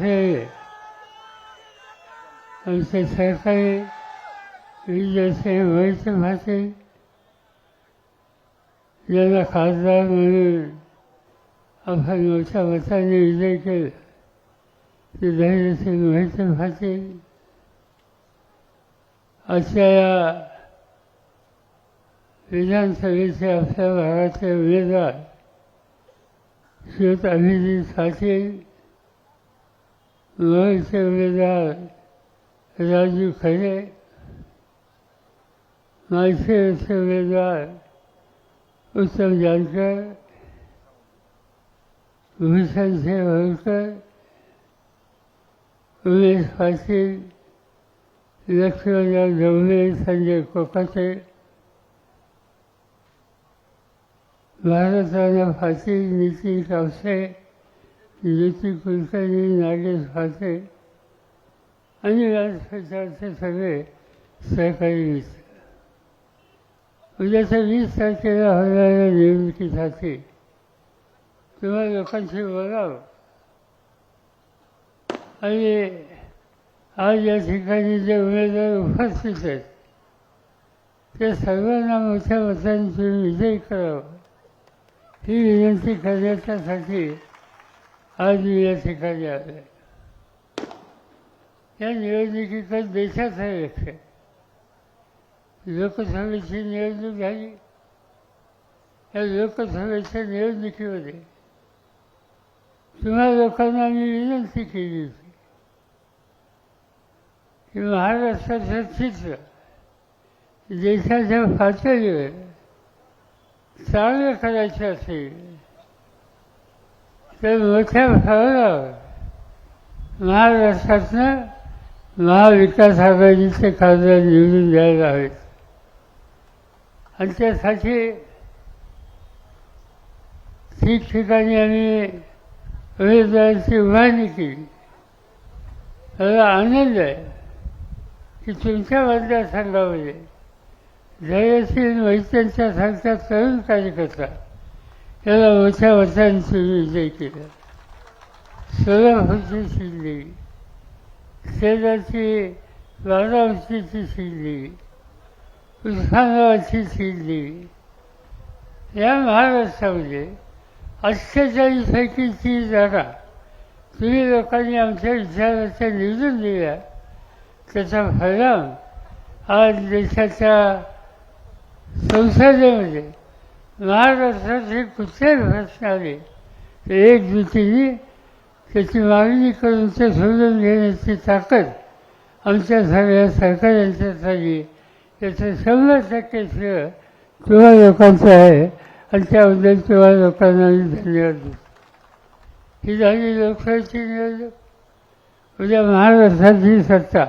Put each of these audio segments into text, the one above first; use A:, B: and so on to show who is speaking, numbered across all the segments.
A: असे आमचे सहकारी विजयसिंह वैद्य भाते ज्याला खासदार म्हणून आपण मोठ्या मताने विजय केला ते धैर्यसिंग वैद्य भाते अशा या विधानसभेचे आपल्या भागाचे उमेदवार श्रीयुत अभिजित पाटील महलचे उमेदवार राजू खरे. माळशेरचे उमेदवार उत्तम जानकर. भूषणसिंह होळकर उमेश पाटील. लक्ष्मणराव ढवळे संजय कोकाटे. भारताना फाटे नितीन कावसे युती कुलकर्णी नागेश फाटे आणि व्यासपीठाचे सगळे सहकारी मित्र. उद्याच्या वीस तारखेला होणाऱ्या निवडणुकीसाठी तुम्हा लोकांशी बोलावं. आणि आज या ठिकाणी जे उमेदवार उपस्थित आहेत ते सर्वांना मोठ्या मतांची विजयी करावं. ही विनंती करण्याच्यासाठी आज मी या या निवडणुकीचा देशाचा लक्ष लोकसभेची निवडणूक झाली. या लोकसभेच्या निवडणुकीमध्ये तुम्हा लोकांना मी विनंती केली होती की महाराष्ट्राचं चित्र देशाच्या पातळीवर चांगलं करायचं असेल तर मोठ्या फळावर महाराष्ट्रातनं महाविकास आघाडीचे खासदार निवडून द्यायला हवेत आणि त्यासाठी ठिकठिकाणी आम्ही उमेदवारांची उभारणी केली मला आनंद आहे की तुमच्या मतदारसंघामध्ये धैर्यशील वैद्यांच्या सारख्या तरुण कार्यकर्ता त्याला मोठ्या मतांची विजय केला सोलापूरची शिल्ली शेजाची बारामतीची शिल्ली उस्मानाबादची शिल्ली या महाराष्ट्रामध्ये अठ्ठेचाळीसपैकीची जागा तुम्ही लोकांनी आमच्या विचाराच्या निवडून दिल्या. त्याचा परिणाम आज देशाच्या संसदेमध्ये महाराष्ट्राचे कुठलेच प्रश्न आले तर एक त्याची मागणी करून ते सोडून घेण्याची ताकद आमच्या सगळ्या सरकारांच्या झाली त्याचं शंभर टक्के श्रेय तुम्हा लोकांचं आहे आणि त्याबद्दल तुम्हा लोकांना मी धन्यवाद देतो. ही झाली लोकशाहीची निवडणूक. उद्या महाराष्ट्राची सत्ता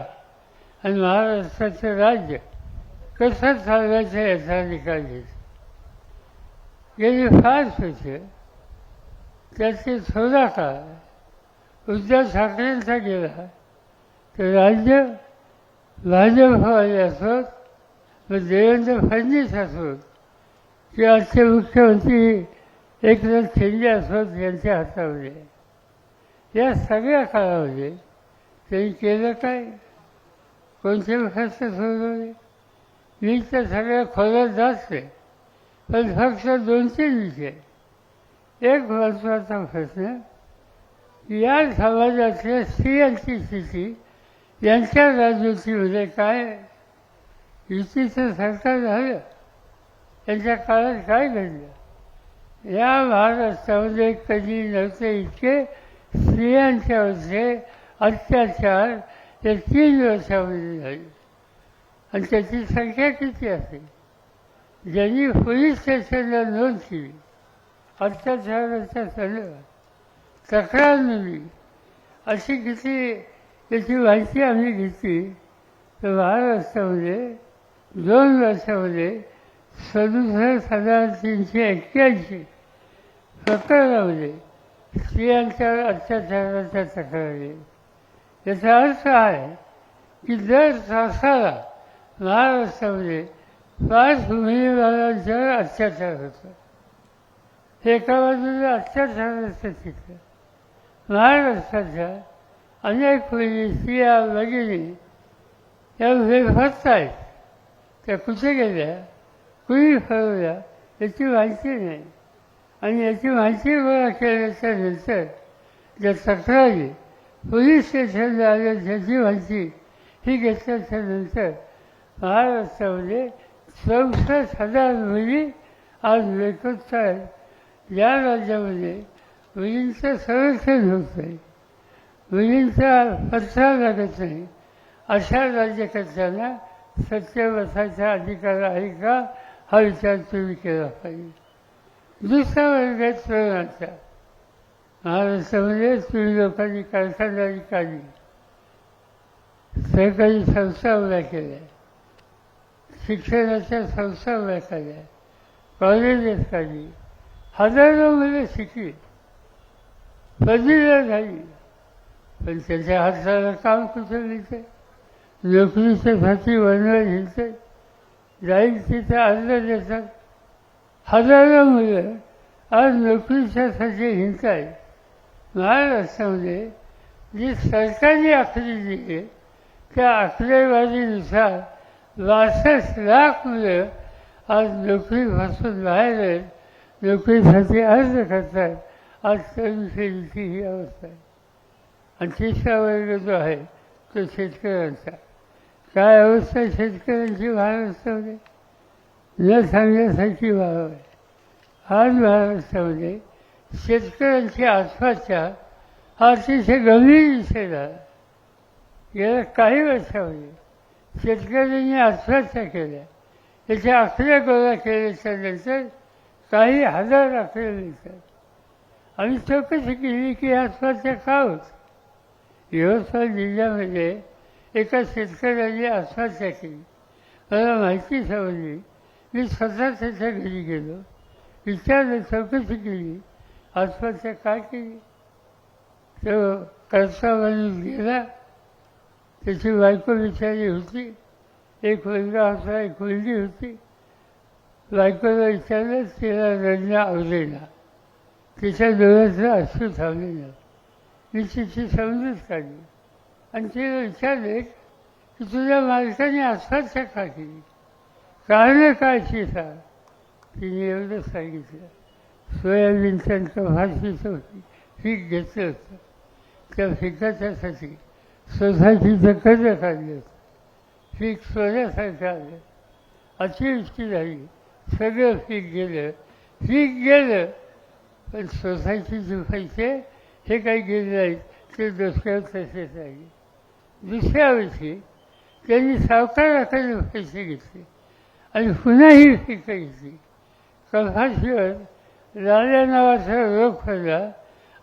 A: आणि महाराष्ट्राचं राज्य कसं चालवायचं याचा निकाल घ्यायचा गेली फार वर्ष त्याचे थोडा काळ उद्धव ठाकरेंचा गेला तर राज्य भाजपवाले असोत मग देवेंद्र फडणवीस असोत किंवा आजचे मुख्यमंत्री एकनाथ शिंदे असोत यांच्या हातामध्ये या सगळ्या काळामध्ये त्यांनी केलं काय कोणते प्रश्न सोडवले मी तर सगळ्या खोल्यात जात नाही पण फक्त दोन तीन विषय. एक महत्त्वाचा प्रश्न या समाजातल्या स्त्रियांची स्थिती यांच्या राजनीतीमध्ये काय युतीचं सरकार झालं? त्यांच्या काळात काय घडलं? या महाराष्ट्रामध्ये कधी नव्हते इतके स्त्रियांच्यावरचे अत्याचार या तीन वर्षामध्ये झाले. आणि त्याची संख्या किती असेल? ज्यांनी पोलीस स्टेशनला नोंद केली अत्याचाराच्या संदर्भात तक्रार नोंदली अशी किती त्याची माहिती आम्ही घेतली तर महाराष्ट्रामध्ये दोन वर्षामध्ये सदुसष्ट हजार तीनशे एक्क्याऐंशी प्रकरणामध्ये स्त्रियांच्या अत्याचाराच्या तक्रारी. याचा अर्थ आहे की दर तासाला महाराष्ट्रामध्ये पाच उमेदवारांच्यावर अत्याचार होतो एका बाजूला अत्याचाराचं चित्र महाराष्ट्राच्या अनेक मुली स्त्रिया भगिनी या बेफस्त आहेत त्या कुठे गेल्या? कुणी फरवल्या याची माहिती नाही. आणि याची माहिती गोळा केल्याच्यानंतर ज्या तक्रारी पोलीस स्टेशनला आल्या त्याची माहिती ही घेतल्याच्या नंतर महाराष्ट्रामध्ये चौसष्ट हजार मुली आज बेकत आहेत या राज्यामध्ये मुलींचं संरक्षण होत नाही. मुलींचा पत्रा लागत नाही. अशा राज्यकर्त्यांना सत्य बसायचा अधिकार आहे का? हा विचार तुम्ही केला पाहिजे. दुसरा वर्ग आहे तरुणाचा महाराष्ट्रामध्ये तुम्ही लोकांनी कारखानदारी काढली. सरकारी संस्था उभ्या केल्या. शिक्षणाच्या संस्था उभ्या केल्या कॉलेजेस काढली हजारो मुलं शिकली. पदवीला झाली. पण त्याच्या हाताला काम कुठं मिळते नोकरीच्यासाठी वनवर घेते जाईल तिथं अर्ज देतात. हजारो मुलं आज नोकरीच्यासाठी हिंडत आहे महाराष्ट्रामध्ये जी सरकारी आखरी दिली त्या आकडेवारीनुसार बासष्ट लाख मुलं आज नोकरीपासून बाहेर आहेत नोकरीसाठी अर्ज करतात. आज तरुण ही अवस्था आहे. आणि तिसरा वर्ग जो आहे तो शेतकऱ्यांचा. काय अवस्था शेतकऱ्यांची? महाराष्ट्रामध्ये म्हणजे? न सांगण्यासाठी भाव आहे. आज महाराष्ट्रामध्ये म्हणजे, शेतकऱ्यांची आत्महत्या हा अतिशय गंभीर विषय झाला. गेल्या काही वर्षामध्ये शेतकऱ्यांनी आत्महत्या केल्या त्याचे आकडे गोळा केल्याच्यानंतर काही हजार आकडे मिळतात आम्ही चौकशी केली की आत्महत्या का होत? यवतमाळ जिल्ह्यामध्ये एका शेतकऱ्याने आत्महत्या केली. मला माहिती समजली. मी स्वतः त्याच्या घरी गेलो. विचारलं चौकशी केली. आत्महत्या का केली? तो कर्ता माणूस गेला. त्याची बायको विचारी होती. एक मुलगा होता एक मुलगी होती. बायकोला विचारलं तिला रडणं आवडेना तिच्या डोळ्याचं अश्रू थांबलेलं मी तिची समजूत काढली. आणि तिला विचारले की तुझ्या मालकाने आत्महत्या का केली? कारण काय ती सांग तिने एवढं सांगितलं. सोयाबीन त्यांचं कपाशीचं होती. पीक घेतलं होतं. त्या पिकाच्यासाठी सोसायटीचं कर्ज काढलं पीक सोन्यासारखं आलं अतिवृष्टी झाली. सगळं पीक गेलं. पीक गेलं. पण सोसायटीचे पैसे हे काही गेले नाहीत. ते दुसऱ्या तसेच राहिले दुसऱ्या वर्षी त्यांनी सावकाराकडे पैसे घेतले. आणि पुन्हा ही पिकं घेतली कपाशीवर लाल्या नावाचा रोग पडला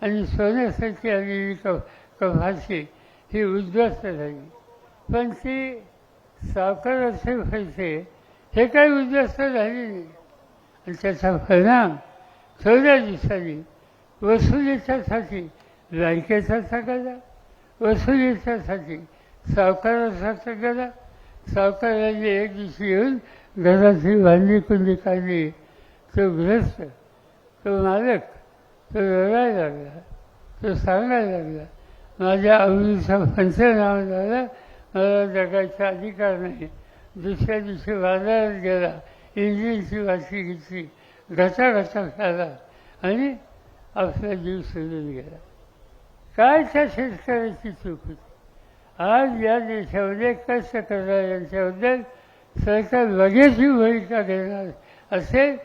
A: आणि सोन्यासाठी आलेली क कफाशी ही उद्ध्वस्त झाली. पण ती सावकाराचे व्हायचे हे काही उद्ध्वस्त झाले नाही. आणि त्याचा परिणाम थोड्या दिवसांनी वसुलीच्यासाठी बँकेचा सगळा वसुलीच्यासाठी सावकाराचा सगळा सावकाराने एक दिवशी येऊन घराची बांधली कुंडी काढली तो ग्रस्त तो मालक तो रडायला लागला तो सांगायला लागला माझ्या आवडीचा पंचनामा झाला मला जगायचा अधिकार नाही. दुसऱ्या दिवशी बाजारात गेला इंजिनची वाशी घेतली घसा घसा खाला आणि आपला जीव सोडून गेला. काय त्या शेतकऱ्याची चूक होती? आज या देशामध्ये कष्ट करणाऱ्यांच्याबद्दल सरकार लगेच ही भूमिका घेणार असेल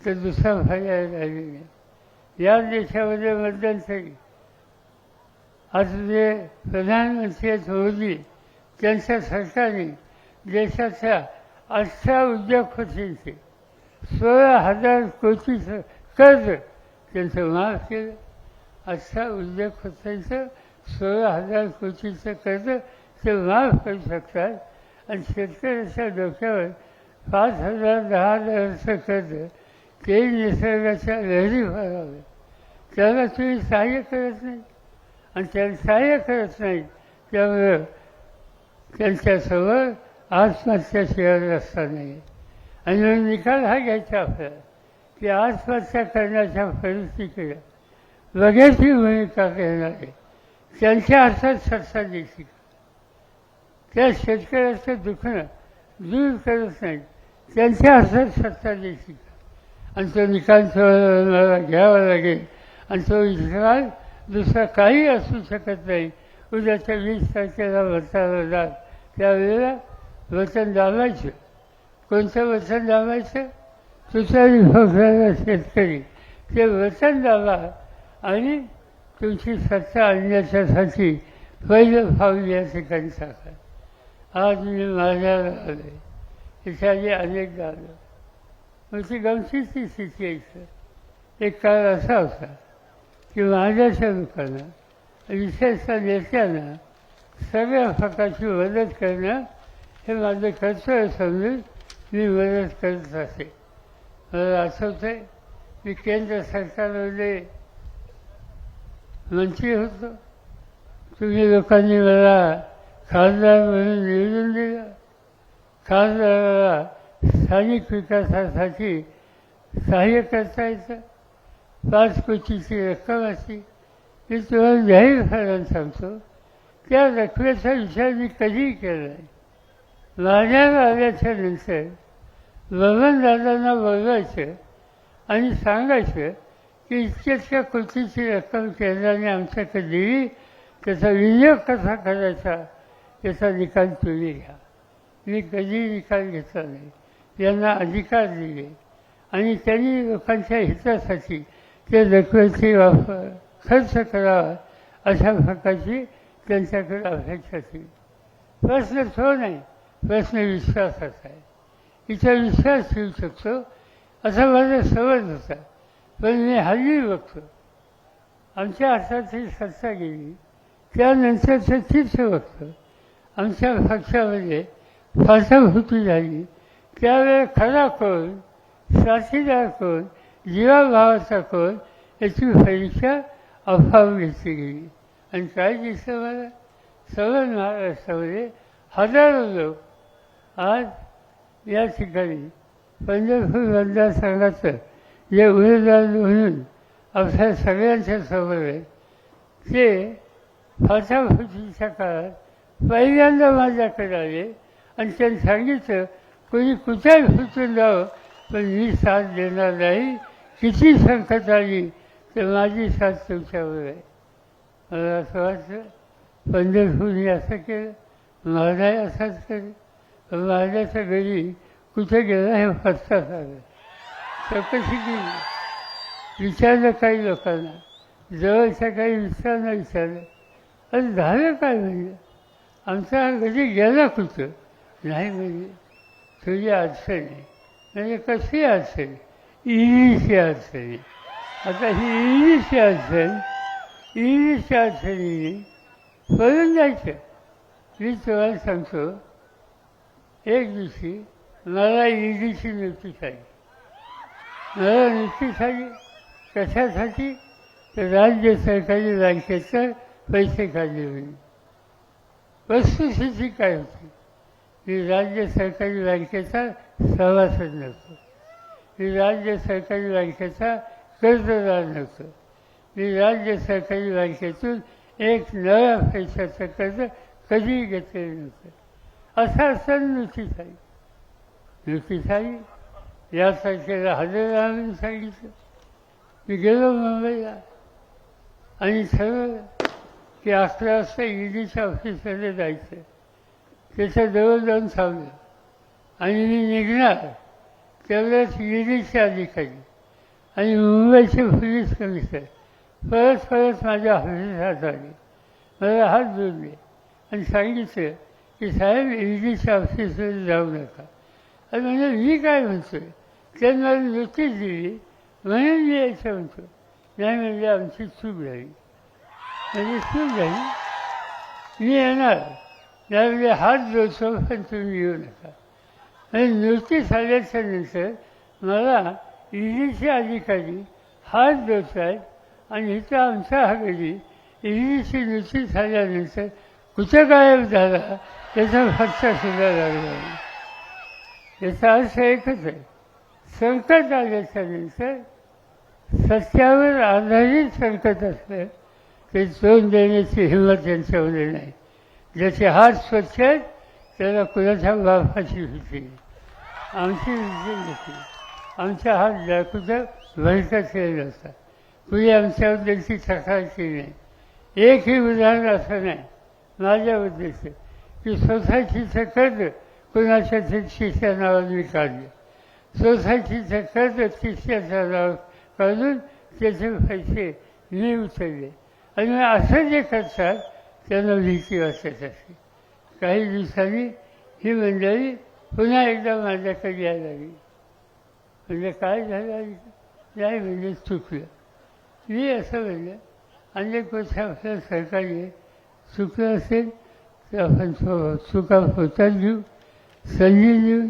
A: तर दुसरा फायदा राहिली या देशामध्ये मध्यंतरी आज जे प्रधानमंत्री मोदी त्यांच्या सरकारने देशाच्या अठरा उद्योगपतींचे सोळा हजार कोटीचं कर्ज त्यांचं माफ केलं. अठरा उद्योगपतींचं सोळा हजार कोटीचं कर्ज ते माफ करू शकतात. आणि शेतकऱ्याच्या डोक्यावर पाच हजार दहा हजाराचं कर्ज ते निसर्गाच्या लहरी भरावं. त्याला तुम्ही सहाय्य करत नाही. आणि त्याला सहाय्य करत नाही. त्यामुळं त्यांच्यासमोर आत्महत्याशिवाय रस्ता नाही आणि मग निकाल हा घ्यायचा आपल्याला की आत्महत्या करण्याच्या परिस्थितीकडे लगेच ही भूमिका करणारे आहे. त्यांच्या अर्थात सत्ता द्यायची त्या शेतकऱ्याचं दुखणं दूर करत नाही. त्यांच्या अर्थात सत्ता द्यायची आणि तो निकाल मला घ्यावा लागेल. आणि तो निकाल दुसरा काही असू शकत नाही. उद्याच्या वीस तारखेला वचनाला जात त्यावेळेला वचन दाबायचं कोणतं वचन दाबायचं तुझ्या भोगणारा शेतकरी. ते वचन दाबा आणि तुमची सत्ता आणण्याच्यासाठी पहिलं भाव या ठिकाणी टाका आज मी माझ्याला आले इत्यादी अनेक आलो मग ती गमतीची स्थिती यायचं एक काळ असा होता. की माझ्या लोकांना विशेषतः नेत्यांना सगळ्या प्रकारची मदत करणं हे माझं कर्तव्य समजून मी मदत करत असे. मला आठवतं आहे मी केंद्र सरकारमध्ये मंत्री होतो. तुम्ही लोकांनी मला खासदार म्हणून निवडून दिलं. खासदाराला स्थानिक विकासासाठी सहाय्य करता येतं. पाच रक्कम अशी मी तुम्हाला जाहीरपणाने सांगतो. त्या रकमेचा विचार मी कधीही केला नाही. माझ्यावर आल्याच्यानंतर बबनदादांना बोलवायचं आणि सांगायचं की इतक्या कृतीची रक्कम केंद्राने आमच्याकडे दिली त्याचा विनियोग कसा करायचा याचा निकाल तुम्ही घ्या. मी कधी निकाल घेतला नाही. यांना अधिकार दिले. आणि त्यांनी लोकांच्या हितासाठी ते रकमेची वापर खर्च करावा अशा प्रकारची त्यांच्याकडे अपेक्षा होती. प्रश्न तो नाही प्रश्न विश्वासाचा आहे. इथं विश्वास ठेवू शकतो असा माझा समज होता. पण मी हल्ली बघतो आमच्या हातात ही सत्ता गेली त्यानंतरचं चित्र बघतो. आमच्या पक्षामध्ये फासाफुटी झाली त्यावेळेला खरा कोण साथीदार कोण जीवाभावाचा कोण याची परीक्षा अभाव घेतली गेली. आणि काय दिसतं मला सगळं महाराष्ट्रामध्ये हजारो लोक आज या ठिकाणी पंढरपूर मतदारसंघाचं जे उमेदवार म्हणून आपल्या सगळ्यांच्या समोर आहे ते फाटाफुटीच्या काळात पहिल्यांदा माझ्याकडे आले आणि त्यांनी सांगितलं कोणी कुठेही फुटून जावं पण मी साथ देणार नाही किती संकट आली तर माझी साथ तुमच्यावर आहे. मला असं वाटतं पंढरपूरने असं केलं महाराज असाच केलं. पण महाराजाच्या घरी कुठे गेला हे फसता झालं चौकशी केली. विचारलं काही लोकांना. जवळच्या काही मित्रांना विचारलं. अरे झालं काय म्हणजे? आमचा घरी गेला कुठं? नाही म्हणजे. तुझी अडचण आहे. म्हणजे कशी अडचण आहे? अडचण आहे आता ही इरीची अडचण इरीच्या अडचणीने पळून जायचं मी तुम्हाला सांगतो एक दिवशी मला ईडीची नोटीस आली मला नोटीस आली कशासाठी? तर राज्य सरकारी बँकेचं पैसे काढले होते वस्तुस्थिती काय होती? मी राज्य सरकारी बँकेचा सभासद नव्हतो. मी राज्य सरकारी बँकेचा कर्जदार नव्हतो. मी राज्य सरकारी बँकेतून एक नव्या पैशाचं कर्ज कधीही घेतलेलं नव्हतं. असा सण नुकीसाई नुकीसाई यासारखेला आली हजर राहून सांगितलं. मी गेलो मुंबईला. आणि ठरवलं की अकरा वाजता ईडीच्या ऑफिसमध्ये जायचं. त्याच्याजवळ जाऊन थांबलं आणि मी निघणार. तेवढ्याच ईडीचे अधिकारी आणि मुंबईचे पोलीस कमिशनर. परत परत माझ्या ऑफिसात आले मला हात जोडले. आणि सांगितलं की साहेब ईडीच्या ऑफिसमध्ये जाऊ नका. आणि म्हणजे मी काय म्हणतोय? त्यांनी मला नोटीस दिली. म्हणून मी यायचं म्हणतो. नाही म्हणजे आमची चूक झाली. म्हणजे चूक झाली? मी येणार. त्यावेळी हात जोडतो पण तुम्ही येऊ नका. आणि नृत्य झाल्याच्यानंतर मला ईडीचे अधिकारी हात व्यवसाय आणि इथं आमच्या हवेली ईडीची नृत्य झाल्यानंतर कुठं गायब झाला? त्याचा फटका सुद्धा लागला याचा अर्थ एकच आहे. संकट आल्याच्यानंतर सत्यावर आधारित संकट असलं ते तोंड देण्याची हिंमत त्यांच्यामध्ये नाही. ज्याचे हात स्वच्छ आहेत त्याला कुलाच्या बापाची भीती आमची भीती नव्हती आमचा हात दाखवता भरकत केलेला होता कुणी आमच्या तक्रार केली नाही. एकही उदाहरण असं नाही. माझ्याबद्दलचं की सोसायटीचं कर्ज कुणाच्या शिष्या नावाने मी काढलं. सोसायटीचं कर्ज शिष्याच्या नाव काढून त्याचे पैसे मी उचलले. आणि असं जे करतात त्यांना भीती वाटत असते काही दिवसांनी ही मंडळी पुन्हा एकदा माझ्याकडे यायला लागली म्हणजे काय झालं? नाही म्हणजे चुकलं? मी असं म्हणलं अनेक गोष्टी आपल्या सरकारी चुकलं असेल तर आपण चुका होतात देऊ संधी देऊ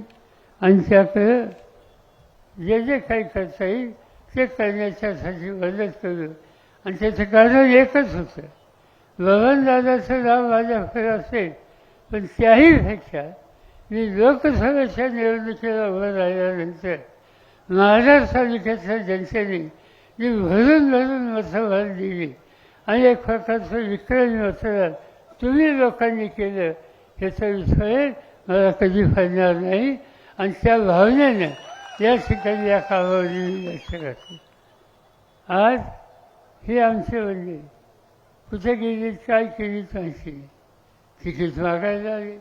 A: आणि त्याकडं जे जे काही करता येईल ते करण्याच्यासाठी मदत करू. आणि त्याचं कारण एकच होतं. दादाचं नाव माझ्याकडे असेल पण त्याहीपेक्षा मी लोकसभेच्या निवडणुकीला उभं राहिल्यानंतर महाराष्ट्र तालुक्यातल्या जनतेने जी भरून भरून मतदान दिली आणि एक प्रकारचं विक्रमी मतदान तुम्ही लोकांनी केलं ह्याचा विषय मला कधी पडणार नाही. आणि त्या भावनेनं या ठिकाणी या कामावर मी लक्ष घातलं. आज ही आमची म्हणजे कुठे गेली काय केली माहिती नाही तिकीट मागायला आली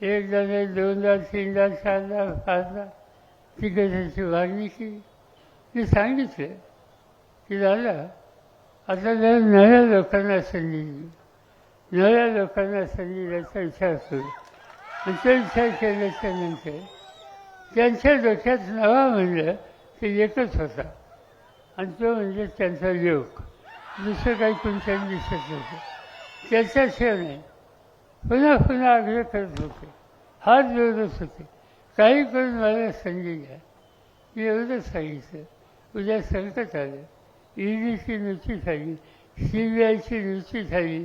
A: एकदा नाही दोनदा तीनदा चारदा पाचदा तिकिटाची मागणी केली मी सांगितलं की दादा आता जर नव्या लोकांना संधी दिली नव्या लोकांना संधी द्यायचा विचार करू. आणि तो विचार केल्याच्यानंतर त्यांच्या डोक्यात नवा म्हणलं ते एकच होता. आणि तो म्हणजे त्यांचा योग. दुसरं काही कोणत्याही दिसत नव्हतं. त्याच्याशिवाय नाही पुन्हा पुन्हा आग्रह करत होते हात जोडत होते काही करून मला संधी द्या मी एवढंच सांगितलं उद्या संकट आलं ईडीची नुची झाली सी बी आयची नुची झाली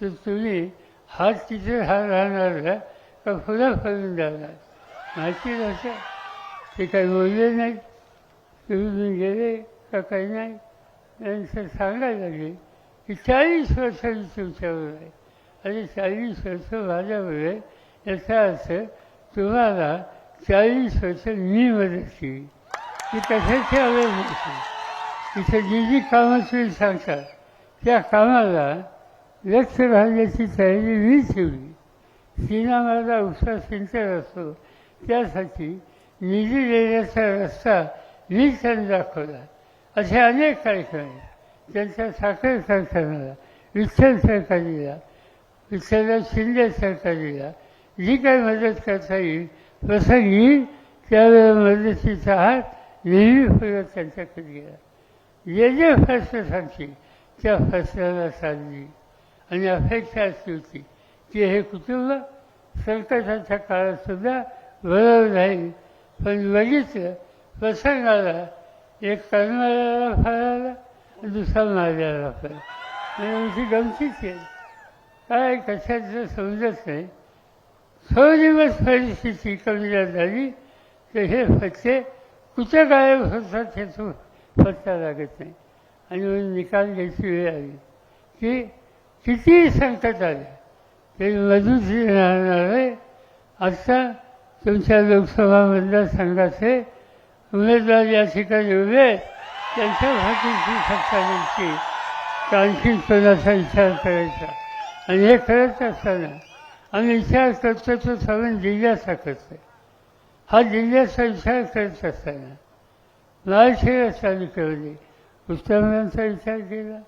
A: तर तुम्ही हात तिथे हा राहणार का का पुन्हा फरून जाणार माहिती नसं ते काही बोलले नाही तुम्ही गेले का काही नाही त्यांचं सांगायला लागले की चाळीस वर्षांनी तुमच्यावर आहे आणि चाळीस वर्ष माझ्यावर याचा अर्थ तुम्हाला चाळीस वर्ष मी मदत केली. ती कशाची आवड नव्हती इथे जी जी कामं तुम्ही सांगतात त्या कामाला व्यक्त राहण्याची तयारी मी ठेवली. सीना माझा उत्साह सिंचन असतो. त्यासाठी निधी देण्याचा रस्ता मी त्यांना दाखवला. असे अनेक कार्यक्रम आहेत. त्यांच्या साखर कारखान्याला विठ्ठल सरकारीला विठ्ठलराव शिंदे सरकारीला जी काही मदत करता येईल प्रसंगी त्यावेळेला मदतीचा हात नेहमी फुलं त्यांच्याकडे गेला जे जे फसलं सांगतील त्या फसल्याला साधली आणि अपेक्षा अशी होती की हे कुटुंब संकटाच्या काळातसुद्धा बरोबर राहील. पण बघितलं प्रसंगाला एक कर्मला फळाला दुसरा माझ्याला फळ. आमची गमतीच आहे. काय कशाचं समजत नाही. थोडी दिवस परिस्थिती कमी झाली तर हे फटके कुठं गायब होतात हे तो पत्ता लागत नाही. आणि म्हणून निकाल घ्यायची वेळ आली. की कितीही संकट आले. तरी राहणार आहे. आत्ता तुमच्या लोकसभा मतदारसंघाचे उमेदवार या ठिकाणी उभे आहेत, त्यांच्या भाषेची सत्ता द्यायची आणखी कोणाचा विचार करायचा? आणि हे करत असताना आम्ही विचार करतो तो सगळं जिल्ह्याचा करतो हा जिल्ह्याचा विचार करत असताना महाराष्ट्र तालुक्यामध्ये उत्तमांचा विचार केला.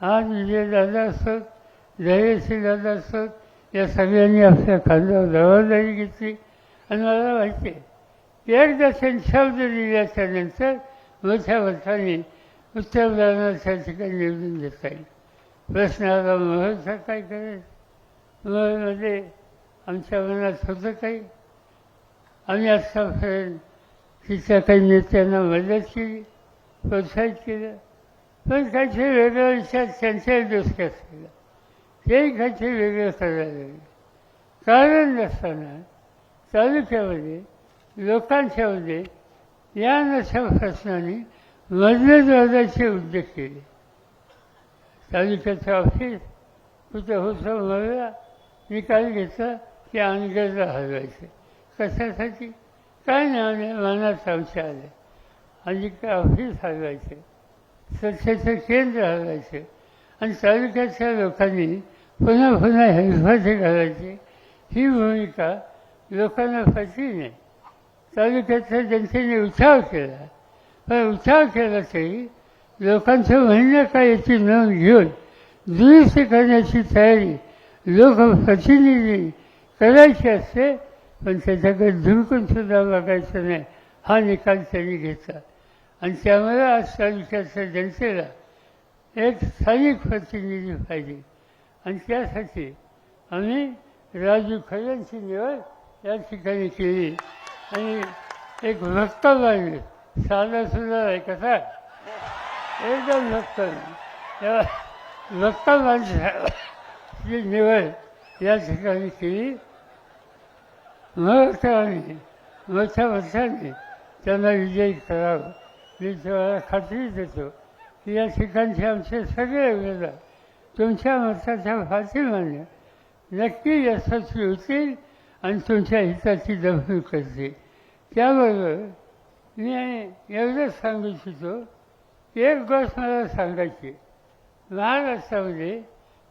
A: आज विजय दादा असत जयश्री दादा असत या सगळ्यांनी आपल्या खांद्यावर जबाबदारी घेतली. आणि मला माहिती आहे एकदा शब्द दिल्याच्या नंतर मोठ्या मताने उत्तमदानाच्या ठिकाणी निवडून देता येईल. प्रश्न महत्त्व महलचा काय करेल म्हणजे आमच्या मनात होतं काही. आम्ही आत्तापर्यंत तिच्या काही नेत्यांना मदत केली प्रोत्साहित केलं. पण काहीतरी वेगळा विचार त्यांच्याही दोष केला तेही काहीतरी वेगळं करायला लागले. कारण नसताना तालुक्यामध्ये लोकांच्यामध्ये या नशा प्रश्नाने मतभेदवादाचे उद्योग केले. तालुक्याचं ऑफिस कुठं होतं मला निकाल घेतला की अनगरला हलवायचं कशासाठी काय नाही मनात संशय आले आणि ऑफिस हलवायचे स्वच्छतेचं केंद्र हलवायचे आणि तालुक्याच्या लोकांनी पुन्हा पुन्हा हेलफाटे घालायची ही भूमिका लोकांना पटली नाही तालुक्याच्या जनतेने उठाव केला पण उठाव केला तरी लोकांचं म्हणणं काय याची नोंद घेऊन दुरुस्त करण्याची तयारी लोकप्रतिनिधी करायची असते पण त्याच्याकडे धुडकून सुद्धा बघायचं नाही. हा निकाल त्यांनी घेतला. आणि त्यामुळे आज तालुक्याच्या जनतेला एक स्थानिक प्रतिनिधी पाहिजे. आणि त्यासाठी आम्ही राजू खऱ्यांची निवड या ठिकाणी केली. आणि एक भक्कम बांधली साधा सुद्धा आहे कसा एकदम नक्कल. तेव्हा भक्कम माणसाची निवड या ठिकाणी केली. महत्वाने मोठ्या वर्षांनी त्यांना विजयी करावं. मी तुम्हाला खात्री देतो की या ठिकाणचे आमचे सगळे उमेदवार तुमच्या मताच्या फाशीमाने नक्की यशस्वी होतील आणि तुमच्या हिताची दखल करतील. त्याबरोबर मी एवढंच सांगू इच्छितो एक गोष्ट मला सांगायची. महाराष्ट्रामध्ये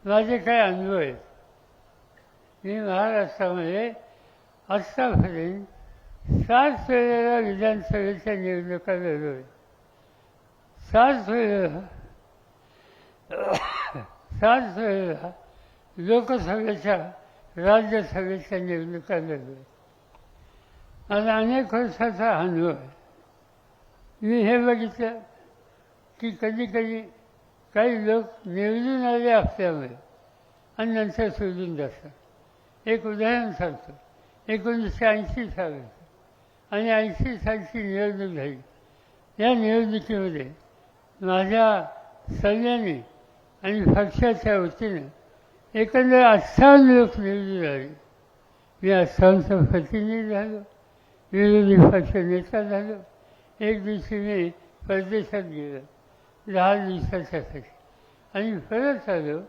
A: माझे काही अनुभव आहेत. मी महाराष्ट्रामध्ये आत्तापर्यंत सात वेळेला विधानसभेच्या निवडणुका लढवल्या. सात वेळेला सात वेळेला लोकसभेच्या राज्यसभेच्या निवडणुका लढवल्या. आणि अनेक वर्षाचा अनुभव आहे. मी हे बघितलं. की कधी कधी काही लोक निवडून आले असल्यामुळे आणि नंतर सोडून जातात एक उदाहरण सांगतो. एकोणीसशे ऐंशी सालाचं आणि ऐंशी सालची निवडणूक झाली. या निवडणुकीमध्ये माझ्या सल्ल्याने आणि पक्षाच्या वतीनं एकंदर अठ्ठावन्न लोक निवडून आले. मी अठ्ठावन्नचा प्रतिनिधी झालो. विरोधी पक्ष नेता झालो. एक दिवशी मी परदेशात गेलो. दहा दिवसाच्यासाठी आणि परत आलो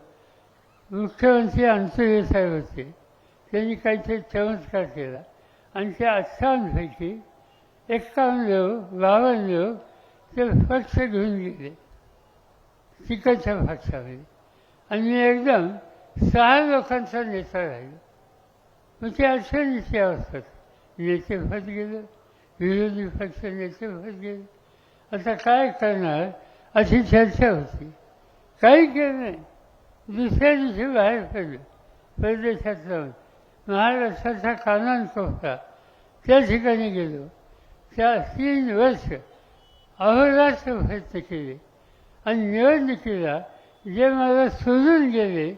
A: मुख्यमंत्री अंतर्य साहेब होते त्यांनी काहीतरी चमत्कार केला. आणि त्या अठ्ठावन्नपैकी एक्कावन्न लोक बावन्न लोक ते पक्ष घेऊन गेले. तिकडच्या पक्षामध्ये. आणि मी एकदम सहा लोकांचा नेता राहिलो. मग ते अडचणीची अवस्था. नेते फत गेलं विरोधी पक्ष नेते फत गेले. आता काय करणार? अशी चर्चा होती. काही केलं नाही. दुसऱ्या दिवशी बाहेर पडलं. परदेशात जाऊन महाराष्ट्राचा कानन कोपरा त्या ठिकाणी गेलो. त्या तीन वर्ष अहोरात्र प्रयत्न केले. आणि निवडणुकीला जे मला सोडून गेले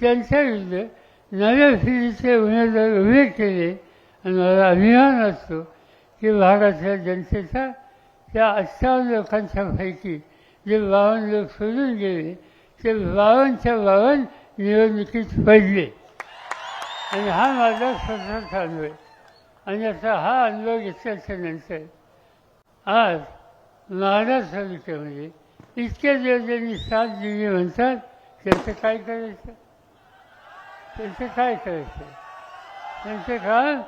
A: त्यांच्या विरुद्ध नव्या फिरीचे उमेदवार उभे केले. आणि मला अभिमान असतो की भागातल्या जनतेचा त्या अठ्ठावन्न लोकांच्यापैकी जे बावन्न लोक सोडून गेले. ते बावनच्या बावन्न निवडणुकीत पडले. आणि हा माझा स्वतःचा अनुभव. आणि असा हा अनुभव घेतल्याच्या नंतर आज महाराष्ट्र तालुक्यामध्ये इतक्या दिवस ज्यांनी साथ दिली म्हणतात त्यांचं काय करायचं? त्यांचं काय करायचं? त्यांचं काम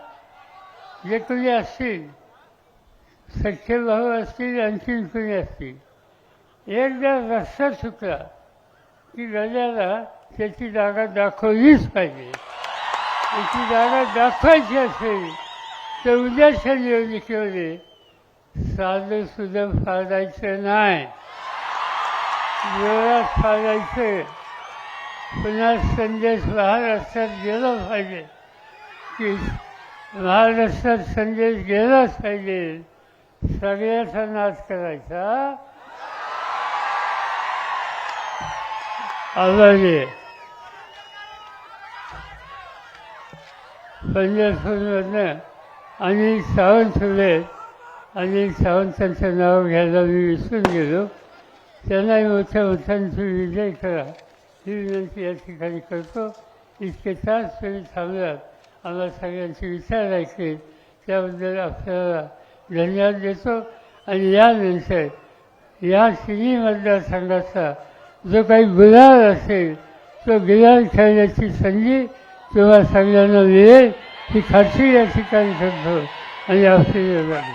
A: जे कोणी असतील सख्खे भाऊ असतील आणखीन कोणी असतील? एकदा रस्ता चुकला की राजाला त्याची जागा दाखवलीच पाहिजे. त्याची जागा दाखवायची असेल तर उद्याच्या निवडणुकीमध्ये साधं सुद्धा फाडायचं नाही. जोरात फाडायचं. पुन्हा संदेश महाराष्ट्रात गेला पाहिजे. की महाराष्ट्रात संदेश गेलाच पाहिजे. सगळ्याचा नाश करायचा. आभारी आहे पंढरपूरमधनं अनिल सावंत उभे अनिल सावंतांचं नाव घ्यायला मी विसरून गेलो. त्यांनाही मोठ्या मोठ्यांची विजय करा. ही विनंती या ठिकाणी करतो. इतके तास तरी थांबलात. आम्हाला सगळ्यांचे विचार ऐकले. त्याबद्दल आपल्याला धन्यवाद देतो. आणि यानंतर या तिन्ही मतदारसंघाचा जो काही गुलाल असेल तो गुलाल खेळण्याची संधी किंवा सगळ्यांना मिळेल ही खात्री या ठिकाणी करतो आणि आशीर्वाद